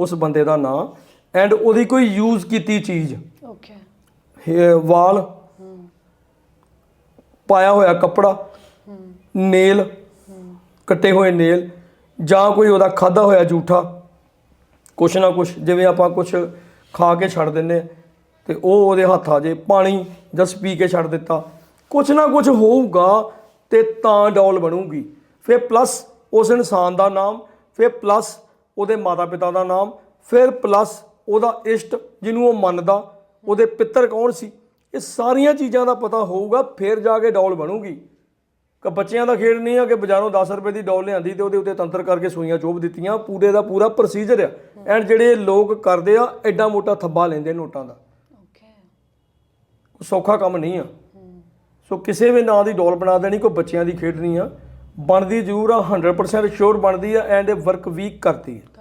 ਉਸ ਬੰਦੇ ਦਾ ਨਾਂ ਐਂਡ ਉਹਦੀ ਕੋਈ ਯੂਜ਼ ਕੀਤੀ ਚੀਜ਼। ਓਕੇ ਵਾਲ। ਪਾਇਆ ਹੋਇਆ ਕੱਪੜਾ। ਨੇਲ। ਕੱਟੇ ਹੋਏ ਨੇਲ। ਜਾਂ ਕੋਈ ਉਹਦਾ ਖਾਦਾ ਹੋਇਆ ਜੂਠਾ। ਕੁਛ ਨਾ ਕੁਛ ਜਿਵੇਂ ਆਪਾਂ ਕੁਛ ਖਾ ਕੇ ਛੱਡ ਦਿੰਨੇ ਤੇ ਉਹ ਉਹਦੇ ਹੱਥ ਆ ਜੇ ਪਾਣੀ ਜਸ ਪੀ ਕੇ ਛੱਡ ਦਿੱਤਾ। ਕੁਛ ਨਾ ਕੁਛ ਹੋਊਗਾ ਤੇ ਤਾਂ ਡੌਲ ਬਣੂਗੀ। ਫਿਰ ਪਲੱਸ ਉਸ ਇਨਸਾਨ ਦਾ ਨਾਮ ਫਿਰ ਪਲੱਸ ਉਹਦੇ ਮਾਤਾ ਪਿਤਾ ਦਾ ਨਾਮ ਫਿਰ ਪਲੱਸ ਉਹਦਾ ਇਸ਼ਟ ਜਿਹਨੂੰ ਉਹ ਮੰਨਦਾ ਉਹਦੇ ਪਿੱਤਰ ਕੌਣ ਸੀ? ਇਹ ਸਾਰੀਆਂ ਚੀਜ਼ਾਂ ਦਾ ਪਤਾ ਹੋਊਗਾ ਫਿਰ ਜਾ ਕੇ ਡੌਲ ਬਣੂਗੀ। ਕਿ ਬੱਚਿਆਂ ਦਾ ਖੇਡ ਨਹੀਂ ਆ ਕਿ ਬਾਜ਼ਾਰੋਂ 10 ਰੁਪਏ ਦੀ ਡੌਲ ਲਿਆਂਦੀ ਤੇ ਉਹਦੇ ਉੱਤੇ ਤੰਤਰ ਕਰਕੇ ਸੂਈਆਂ ਚੋਬ ਦਿੱਤੀਆਂ ਪੂਰੇ ਦਾ ਪੂਰਾ ਪ੍ਰੋਸੀਜਰ ਆ। ਐਂਡ ਜਿਹੜੇ ਲੋਕ ਕਰਦੇ ਆ ਐਡਾ ਮੋਟਾ ਥੱਬਾ ਲੈਂਦੇ ਨੋਟਾਂ ਦਾ। ਓਕੇ ਸੌਖਾ ਕੰਮ ਨਹੀਂ ਆ। ਸੋ ਕਿਸੇ ਵੀ ਨਾਂ ਦੀ ਡੋਲ ਬਣਾ ਦੇਣੀ ਕੋਈ ਬੱਚਿਆਂ ਦੀ ਖੇਡ ਨਹੀਂ ਆ। ਬਣਦੀ ਜ਼ਰੂਰ ਆ 100% ਸ਼ੋਰ ਬਣਦੀ ਆ ਐਂਡ ਇਹ ਵਰਕ ਵੀ ਕਰਦੀ ਹੈ